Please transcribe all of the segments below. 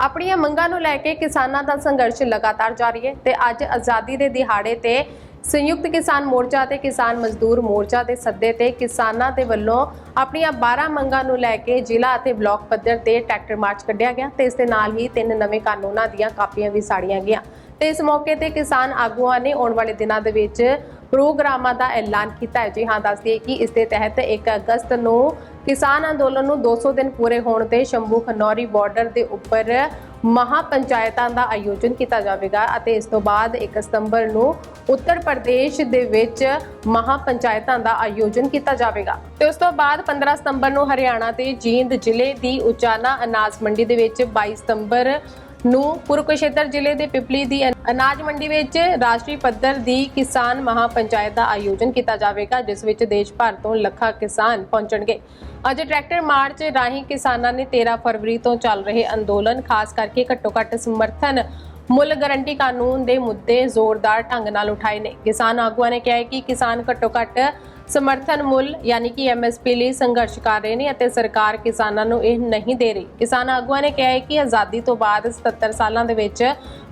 ਆਪਣੀਆਂ ਮੰਗਾਂ ਨੂੰ ਲੈ ਕੇ ਕਿਸਾਨਾਂ ਦਾ ਸੰਘਰਸ਼ ਲਗਾਤਾਰ ਜਾਰੀ ਹੈ ਤੇ ਅੱਜ ਆਜ਼ਾਦੀ ਦੇ ਦਿਹਾੜੇ ਤੇ ਸੰਯੁਕਤ ਕਿਸਾਨ ਮੋਰਚਾ ਤੇ ਕਿਸਾਨ ਮਜ਼ਦੂਰ ਮੋਰਚਾ ਦੇ ਸੱਦੇ ਤੇ ਕਿਸਾਨਾਂ ਦੇ ਵੱਲੋਂ ਆਪਣੀਆਂ 12 ਮੰਗਾਂ ਨੂੰ ਲੈ ਕੇ ਜ਼ਿਲ੍ਹਾ ਅਤੇ ਬਲਾਕ ਪੱਧਰ ਤੇ ਟਰੈਕਟਰ ਮਾਰਚ ਕੱਢਿਆ ਗਿਆ ਤੇ ਇਸ ਦੇ ਨਾਲ ਹੀ ਤਿੰਨ ਨਵੇਂ ਕਾਨੂੰਨਾਂ ਦੀਆਂ ਕਾਪੀਆਂ ਵੀ ਸਾੜੀਆਂ ਗਈਆਂ। ਤੇ ਇਸ ਮੌਕੇ ਤੇ ਕਿਸਾਨ ਆਗੂਆਂ ਨੇ ਆਉਣ ਵਾਲੇ ਦਿਨਾਂ ਦੇ ਵਿੱਚ ਪ੍ਰੋਗਰਾਮਾਂ ਦਾ ਐਲਾਨ ਕੀਤਾ ਹੈ। ਜੀ ਹਾਂ, ਦੱਸ ਦਈਏ ਕਿ ਇਸ ਦੇ ਤਹਿਤ 1 ਅਗਸਤ ਨੂੰ ਕਿਸਾਨ ਅੰਦੋਲਨ ਨੂੰ 200 ਦਿਨ ਪੂਰੇ ਹੋਣ ਤੇ ਸ਼ੰਭੂ ਖਨੌਰੀ ਬਾਰਡਰ ਦੇ ਉੱਪਰ ਮਹਾ ਪੰਚਾਇਤਾਂ ਦਾ ਆਯੋਜਨ ਕੀਤਾ ਜਾਵੇਗਾ ਅਤੇ ਇਸ ਤੋਂ ਬਾਅਦ 1 ਸਤੰਬਰ ਨੂੰ ਉੱਤਰ ਪ੍ਰਦੇਸ਼ ਦੇ ਵਿੱਚ ਮਹਾ ਪੰਚਾਇਤਾਂ ਦਾ ਆਯੋਜਨ ਕੀਤਾ ਜਾਵੇਗਾ। ਤੇ ਉਸ ਤੋਂ ਬਾਅਦ 15 ਸਤੰਬਰ ਨੂੰ ਹਰਿਆਣਾ ਦੇ ਜੀਂਦ ਜ਼ਿਲ੍ਹੇ ਦੀ ਉਚਾਨਾ ਅਨਾਜ ਮੰਡੀ ਦੇ ਵਿੱਚ 22 ਸਤੰਬਰ ਨੂੰ ਕੁਰੂਕਸ਼ੇਤਰ ਜ਼ਿਲ੍ਹੇ ਦੇ ਪਿਪਲੀ ਦੀ ਅਨਾਜ ਮੰਡੀ ਵਿੱਚ ਰਾਸ਼ਟਰੀ ਪੱਧਰ ਦੀ ਕਿਸਾਨ ਮਹਾ ਪੰਚਾਇਤ ਦਾ ਆਯੋਜਨ ਕੀਤਾ ਜਾਵੇਗਾ, ਜਿਸ ਵਿੱਚ ਦੇਸ਼ ਭਰ ਤੋਂ ਲੱਖਾਂ ਕਿਸਾਨ ਪਹੁੰਚਣਗੇ। ਅੱਜ ਟਰੈਕਟਰ ਮਾਰਚ ਰਾਹੀਂ ਕਿਸਾਨਾਂ ਨੇ 13 ਫਰਵਰੀ ਤੋਂ ਚੱਲ ਰਹੇ ਅੰਦੋਲਨ, ਖਾਸ ਕਰਕੇ ਘੱਟੋ ਘੱਟ ਸਮਰਥਨ ਮੁੱਲ ਗਾਰੰਟੀ ਕਾਨੂੰਨ ਦੇ ਮੁੱਦੇ ਜ਼ੋਰਦਾਰ ਢੰਗ ਨਾਲ ਉਠਾਏ ਨੇ। ਕਿਸਾਨ ਆਗੂਆਂ ਨੇ ਕਿਹਾ ਕਿ ਕਿਸਾਨ ਘੱਟੋ ਘੱਟ ਸਮਰਥਨ ਮੁੱਲ ਯਾਨੀ ਕਿ ਐਮਐਸਪੀ ਲਈ ਸੰਘਰਸ਼ ਕਰ ਰਹੇ ਨੇ ਅਤੇ ਸਰਕਾਰ ਕਿਸਾਨਾਂ ਨੂੰ ਇਹ ਨਹੀਂ ਦੇ ਰਹੀ। ਕਿਸਾਨ ਆਗੂਆਂ ਨੇ ਕਿਹਾ ਹੈ ਕਿ ਆਜ਼ਾਦੀ ਤੋਂ ਬਾਅਦ 77 ਸਾਲਾਂ ਦੇ ਵਿੱਚ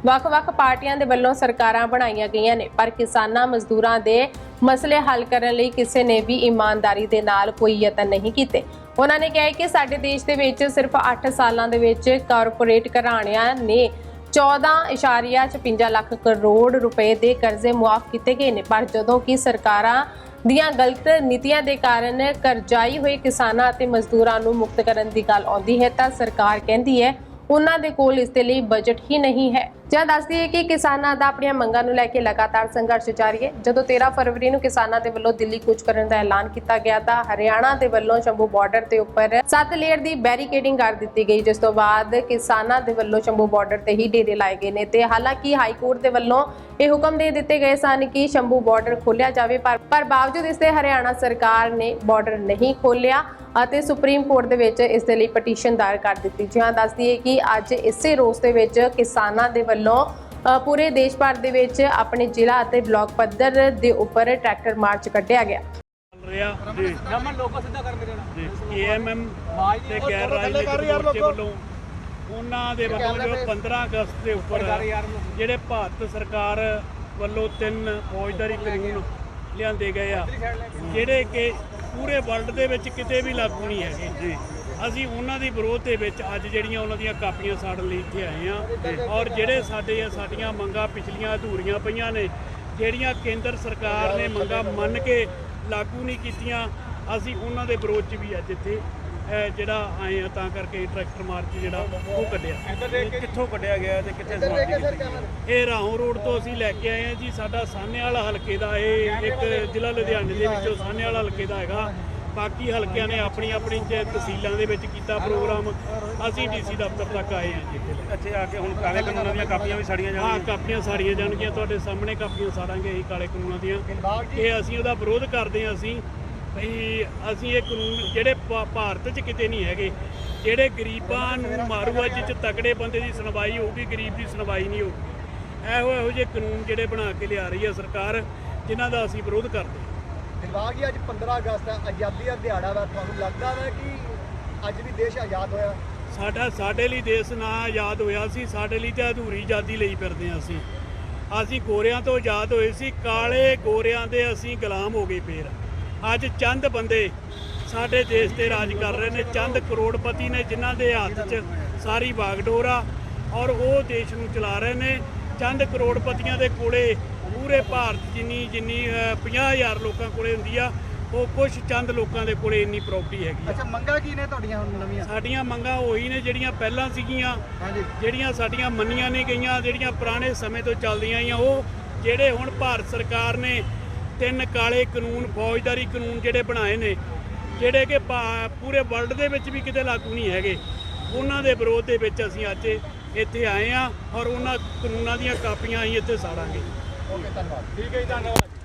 ਵੱਖ-ਵੱਖ ਪਾਰਟੀਆਂ ਦੇ ਵੱਲੋਂ ਸਰਕਾਰਾਂ ਬਣਾਈਆਂ ਗਈਆਂ ਨੇ, ਪਰ ਕਿਸਾਨਾਂ ਮਜ਼ਦੂਰਾਂ ਦੇ ਮਸਲੇ ਹੱਲ ਕਰਨ ਲਈ ਕਿਸੇ ਨੇ ਵੀ ਇਮਾਨਦਾਰੀ ਦੇ ਨਾਲ ਕੋਈ ਯਤਨ ਨਹੀਂ ਕੀਤੇ। ਉਹਨਾਂ ਨੇ ਕਿਹਾ ਕਿ ਸਾਡੇ ਦੇਸ਼ ਦੇ ਵਿੱਚ ਸਿਰਫ 8 ਸਾਲਾਂ ਦੇ ਵਿੱਚ ਕਾਰਪੋਰੇਟ ਘਰਾਣਿਆਂ ਨੇ 14.56 ਲੱਖ ਕਰੋੜ ਰੁਪਏ ਦੇ ਕਰਜ਼ੇ ਮੁਆਫ ਕੀਤੇ ਗਏ ਨੇ। ਪਰ ਜਦੋਂ ਕਿ ਸਰਕਾਰਾਂ ਦੀਆਂ ਗਲਤ ਨੀਤੀਆਂ ਦੇ ਕਾਰਨ ਕਰਜ਼ਾਈ ਹੋਏ ਕਿਸਾਨਾਂ ਅਤੇ ਮਜ਼ਦੂਰਾਂ ਨੂੰ ਮੁਕਤ ਕਰਨ ਦੀ ਗੱਲ ਆਉਂਦੀ ਹੈ ਤਾਂ ਸਰਕਾਰ ਕਹਿੰਦੀ ਹੈ, ਉਹਨਾਂ ਦੇ ਕੋਲ ਇਸ ਦੇ ਲਈ ਬਜਟ ਹੀ ਨਹੀਂ ਹੈ। ਜਾਂ ਦੱਸਦੀ ਹੈ ਕਿ ਕਿਸਾਨਾਂ ਦਾ ਆਪਣੀਆਂ ਮੰਗਾਂ ਨੂੰ ਲੈ ਕੇ ਲਗਾਤਾਰ ਸੰਘਰਸ਼ ਜਾਰੀ ਹੈ। ਜਦੋਂ 13 ਫਰਵਰੀ ਨੂੰ ਕਿਸਾਨਾਂ ਦੇ ਵੱਲੋਂ ਦਿੱਲੀ ਕੂਚ ਕਰਨ ਦਾ ਐਲਾਨ ਕੀਤਾ ਗਿਆ ਤਾਂ ਹਰਿਆਣਾ ਦੇ ਵੱਲੋਂ ਸ਼ੰਭੂ ਬਾਰਡਰ ਦੇ ਉੱਪਰ 7 ਲੇਅਰ ਦੀ ਬੈਰੀਕੇਡਿੰਗ ਕਰ ਦਿੱਤੀ ਗਈ, ਜਿਸ ਤੋਂ ਬਾਅਦ ਕਿਸਾਨਾਂ ਦੇ ਵੱਲੋਂ ਸ਼ੰਭੂ ਬਾਰਡਰ ਤੇ ਹੀ ਡੇਰੇ ਲਾਏ ਗਏ ਨੇ ਤੇ ਹਾਲਾਂਕਿ ਹਾਈ ਕੋਰਟ ਦੇ ਵੱਲੋਂ ਇਹ ਹੁਕਮ ਦੇ ਦਿੱਤੇ ਗਏ ਸਨ ਕਿ ਸ਼ੰਭੂ ਬਾਰਡਰ ਖੋਲਿਆ ਜਾਵੇ, ਪਰ ਪਰ ਬਾਵਜੂਦ ਇਸ ਤੇ ਹਰਿਆਣਾ ਸਰਕਾਰ ਨੇ ਬਾਰਡਰ ਨਹੀਂ ਖੋਲਿਆ ਅਤੇ ਸੁਪਰੀਮ ਕੋਰਟ ਦੇ ਵਿੱਚ ਇਸ ਦੇ ਲਈ ਪਟੀਸ਼ਨ ਦਾਇਰ ਕਰ ਦਿੱਤੀ। ਜੀ ਦੱਸਦੀ ਹੈ ਕਿ ਅੱਜ ਇਸੇ ਰੋਸ ਦੇ ਵਿੱਚ ਕਿਸਾਨਾਂ ਦੇ ਵੱਲੋਂ ਪੂਰੇ ਦੇਸ਼ ਭਰ ਦੇ ਵਿੱਚ ਆਪਣੇ ਜ਼ਿਲ੍ਹਾ ਅਤੇ ਬਲਾਕ ਪੱਧਰ ਦੇ ਉੱਪਰ ਟਰੈਕਟਰ ਮਾਰਚ ਕੱਢਿਆ ਗਿਆ। ਚੱਲ ਰਿਹਾ। ਜੀ। ਰਮਨ ਲੋਕੋ ਸਿੱਧਾ ਕਰ ਮੇਰੇ ਨਾਲ ਜੀ ਏਐਮਐਮ ਤੇ ਗੈਰ ਰਾਜਨੀਤਿਕ ਮੋਰਚੇ ਵੱਲੋਂ ਉਹਨਾਂ ਦੇ ਵੱਲੋਂ ਜੋ 15 ਅਗਸਤ ਦੇ ਉੱਪਰ ਜਿਹੜੇ ਭਾਰਤ ਸਰਕਾਰ ਵੱਲੋਂ ਤਿੰਨ ਫੌਜਦਾਰੀ ਕਾਨੂੰਨ ਲਿਆਂਦੇ ਗਏ ਆ ਜਿਹੜੇ ਕਿ ਪੂਰੇ ਵਰਲਡ ਦੇ ਵਿੱਚ ਕਿਤੇ ਵੀ ਲਾਗੂ ਨਹੀਂ ਹੈਗੇ। ਜੀ। ਅਸੀਂ ਉਹਨਾਂ ਦੀ ਵਿਰੋਧ ਦੇ ਵਿੱਚ ਅੱਜ ਜਿਹੜੀਆਂ ਉਹਨਾਂ ਦੀਆਂ ਕਾਪੀਆਂ ਸਾੜਨ ਲਈ ਇੱਥੇ ਆਏ ਆ ਔਰ ਜਿਹੜੇ ਸਾਡੇ ਸਾਡੀਆਂ ਮੰਗਾਂ ਪਿਛਲੀਆਂ ਅਧੂਰੀਆਂ ਪਈਆਂ ਨੇ ਜਿਹੜੀਆਂ ਕੇਂਦਰ ਸਰਕਾਰ ਨੇ ਮੰਗਾਂ ਮੰਨ ਕੇ ਲਾਗੂ ਨਹੀਂ ਕੀਤੀਆਂ ਅਸੀਂ ਉਹਨਾਂ ਦੇ ਵਿਰੋਧ 'ਚ ਵੀ ਅੱਜ ਇੱਥੇ ਜਿਹੜਾ ਆਏ ਆ ਤਾਂ ਕਰਕੇ ਟਰੈਕਟਰ ਮਾਰਚ ਜਿਹੜਾ ਉਹ ਕੱਢਿਆ। ਕਿੱਥੋਂ ਕੱਢਿਆ ਗਿਆ ਤੇ ਕਿੱਥੇ ਸਮਾਪਤੀ? ਇਹ ਰਾਹੋਂ ਰੋਡ ਤੋਂ ਅਸੀਂ ਲੈ ਕੇ ਆਏ ਆ ਜੀ ਸਾਡਾ ਸਾਹਨੇਵਾਲਾ ਹਲਕੇ ਦਾ ਇਹ ਇੱਕ ਜ਼ਿਲ੍ਹਾ ਲੁਧਿਆਣੇ ਦੇ ਵਿੱਚੋਂ ਸਾਹਨੇਵਾਲਾ ਹਲਕੇ ਦਾ ਹੈਗਾ। ਬਾਕੀ ਹਲਕਿਆਂ ਨੇ ਆਪਣੀ ਆਪਣੀ ਚ ਤਹਿਸੀਲਾਂ ਦੇ ਵਿੱਚ ਕੀਤਾ ਪ੍ਰੋਗਰਾਮ। ਅਸੀਂ ਡੀਸੀ ਦਫ਼ਤਰ ਤੱਕ ਆਏ ਆ ਜੀ। ਇੱਥੇ ਆ ਕੇ ਹੁਣ ਕਾਲੇ ਕਾਨੂੰਨਾਂ ਦੀਆਂ ਕਾਪੀਆਂ ਵੀ ਸਾੜੀਆਂ ਹਾਂ ਜਾਣਗੀਆਂ ਕਾਪੀਆਂ ਸਾੜੀਆਂ ਜਾਣਗੀਆਂ। ਤੁਹਾਡੇ ਸਾਹਮਣੇ ਕਾਪੀਆਂ ਸਾੜਾਂਗੇ ਅਸੀਂ ਕਾਲੇ ਕਾਨੂੰਨਾਂ ਦੀਆਂ। ਇਹ ਅਸੀਂ ਉਹਦਾ ਵਿਰੋਧ ਕਰਦੇ ਹਾਂ ਅਸੀਂ ਭਈ ਅਸੀਂ ਇਹ ਕਾਨੂੰਨ ਜਿਹੜੇ ਭਾ- ਭਾਰਤ 'ਚ ਕਿਤੇ ਨਹੀਂ ਹੈਗੇ। ਜਿਹੜੇ ਗਰੀਬਾਂ ਨੂੰ ਮਾਰੂਆ ਜਿੱਚ ਤਕੜੇ ਬੰਦੇ ਦੀ ਸੁਣਵਾਈ ਹੋਊਗੀ ਗਰੀਬ ਦੀ ਸੁਣਵਾਈ ਨਹੀਂ ਹੋਊਗੀ। ਇਹੋ ਇਹੋ ਜਿਹੇ ਕਾਨੂੰਨ ਜਿਹੜੇ ਬਣਾ ਕੇ ਲਿਆ ਰਹੀ ਹੈ ਸਰਕਾਰ ਜਿਨ੍ਹਾਂ ਦਾ ਅਸੀਂ ਵਿਰੋਧ ਕਰਦੇ ਹਾਂ। ਦਿਮਾਗ ਹੀ ਅੱਜ 15 ਅਗਸਤ ਹੈ, ਆਜ਼ਾਦੀ ਦਾ ਦਿਹਾੜਾ ਵਾ। ਤੁਹਾਨੂੰ ਲੱਗਦਾ ਵਾ ਕਿ ਅੱਜ ਵੀ ਦੇਸ਼ ਆਜ਼ਾਦ ਹੋਇਆ? ਸਾਡਾ, ਸਾਡੇ ਲਈ ਦੇਸ਼ ਨਾ ਆਜ਼ਾਦ ਹੋਇਆ ਸੀ, ਸਾਡੇ ਲਈ ਤਾਂ ਅਧੂਰੀ ਆਜ਼ਾਦੀ ਲਈ ਫਿਰਦੇ ਹਾਂ ਅਸੀਂ। ਅਸੀਂ ਗੋਰਿਆਂ ਤੋਂ ਆਜ਼ਾਦ ਹੋਏ ਸੀ, ਕਾਲੇ ਗੋਰਿਆਂ ਦੇ ਅਸੀਂ ਗੁਲਾਮ ਹੋ ਗਏ ਫੇਰ। ਅੱਜ ਚੰਦ ਬੰਦੇ ਸਾਡੇ ਦੇਸ਼ ਤੇ ਰਾਜ ਕਰ ਰਹੇ ਨੇ। ਚੰਦ ਕਰੋੜਪਤੀ ਨੇ ਜਿਨ੍ਹਾਂ ਦੇ ਹੱਥ 'ਚ ਸਾਰੀ ਬਾਗਡੋਰ ਆ ਔਰ ਉਹ ਦੇਸ਼ ਨੂੰ ਚਲਾ ਰਹੇ ਨੇ। ਚੰਦ ਕਰੋੜਪਤੀਆਂ ਦੇ ਕੋਲੇ ਪੂਰੇ ਭਾਰਤ ਜਿੰਨੀ ਜਿੰਨੀ ਅ, 50000 ਲੋਕਾਂ ਕੋਲੇ ਹੁੰਦੀ ਆ ਉਹ ਕੁਝ ਚੰਦ ਲੋਕਾਂ ਦੇ ਕੋਲੇ ਇੰਨੀ ਪ੍ਰਾਪਰਟੀ ਹੈਗੀ ਆ। ਅੱਛਾ ਮੰਗਾਂ ਕੀ ਨੇ ਤੁਹਾਡੀਆਂ ਹੁਣ ਨਵੀਆਂ? ਸਾਡੀਆਂ ਮੰਗਾਂ ਉਹੀ ਨੇ ਜਿਹੜੀਆਂ ਪਹਿਲਾਂ ਸੀਗੀਆਂ। ਹਾਂਜੀ। ਜਿਹੜੀਆਂ ਸਾਡੀਆਂ ਮੰਨੀਆਂ ਨਹੀਂ ਗਈਆਂ ਜਿਹੜੀਆਂ ਪੁਰਾਣੇ ਸਮੇਂ ਤੋਂ ਚੱਲਦੀਆਂ ਆਈਆਂ ਉਹ ਜਿਹੜੇ ਹੁਣ ਭਾਰਤ ਸਰਕਾਰ ਨੇ ਤਿੰਨ ਕਾਲੇ ਕਾਨੂੰਨ ਫੌਜਦਾਰੀ ਕਾਨੂੰਨ ਜਿਹੜੇ ਬਣਾਏ ਨੇ ਜਿਹੜੇ ਕਿ ਪੂਰੇ ਵਰਲਡ ਦੇ ਵਿੱਚ ਵੀ ਕਿਤੇ ਲਾਗੂ ਨਹੀਂ ਹੈਗੇ ਉਹਨਾਂ ਦੇ ਵਿਰੋਧ ਦੇ ਵਿੱਚ ਅਸੀਂ ਅੱਜ ਇੱਥੇ ਆਏ ਆ ਔਰ ਉਹਨਾਂ ਕਾਨੂੰਨਾਂ ਦੀਆਂ ਕਾਪੀਆਂ ਅਸੀਂ ਇੱਥੇ ਸਾੜਾਂਗੇ। ਓਕੇ, ਧੰਨਵਾਦ। ਠੀਕ ਹੈ ਜੀ, ਧੰਨਵਾਦ।